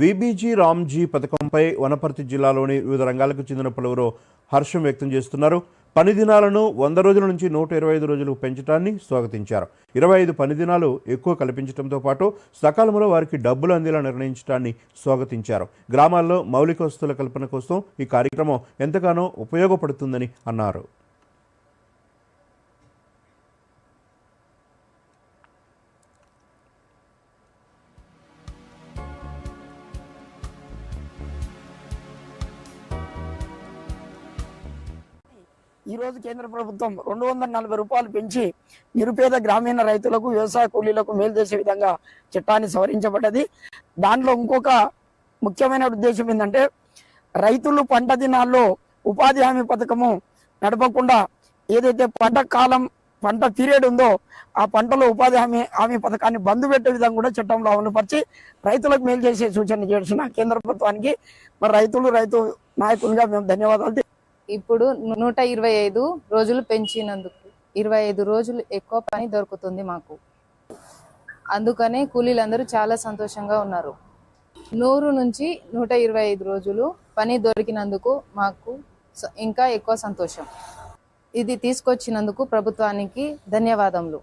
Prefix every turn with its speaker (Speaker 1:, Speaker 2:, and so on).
Speaker 1: VBG Ramji పథకంపై Wanaparthy జిల్లాలోని వివిధ రంగాలకు చెందిన పలువురు హర్షం వ్యక్తం చేస్తున్నారు. పని దినాలను వంద రోజుల నుంచి నూట ఇరవై ఐదు రోజులకు పెంచడాన్ని స్వాగతించారు. ఇరవై ఐదు పని దినాలు ఎక్కువ కల్పించడంతో పాటు సకాలంలో వారికి డబ్బులు అందేలా నిర్ణయించడాన్ని స్వాగతించారు. గ్రామాల్లో మౌలిక వసతుల కల్పన కోసం ఈ కార్యక్రమం ఎంతగానో ఉపయోగపడుతుందని అన్నారు.
Speaker 2: ఈ రోజు కేంద్ర ప్రభుత్వం రెండు వందల నలభై రూపాయలు పెంచి నిరుపేద గ్రామీణ రైతులకు వ్యవసాయ కూలీలకు మేలు చేసే విధంగా చట్టాన్ని సవరించబడ్డది. దాంట్లో ఇంకొక ముఖ్యమైన ఉద్దేశం ఏంటంటే రైతులు పంట దినాల్లో ఉపాధి హామీ పథకము నడపకుండా ఏదైతే పంట కాలం పంట పీరియడ్ ఉందో ఆ పంటలో ఉపాధి హామీ హామీ పథకాన్ని బంద్ పెట్టే విధంగా కూడా చట్టంలో అమలుపరిచి రైతులకు మేలు చేసే సూచన చేస్తున్న కేంద్ర ప్రభుత్వానికి. మరి రైతులు రైతు నాయకులుగా మేము ధన్యవాదాలు
Speaker 3: ఇప్పుడు నూట ఇరవై ఐదు రోజులు పెంచినందుకు ఇరవై ఐదు రోజులు ఎక్కువ పని దొరుకుతుంది మాకు. అందుకనే కూలీలందరూ చాలా సంతోషంగా ఉన్నారు. నూరు నుంచి నూట ఇరవై ఐదు రోజులు పని దొరికినందుకు మాకు స- ఇంకా ఎక్కువ సంతోషం. ఇది తీసుకొచ్చినందుకు ప్రభుత్వానికి ధన్యవాదములు.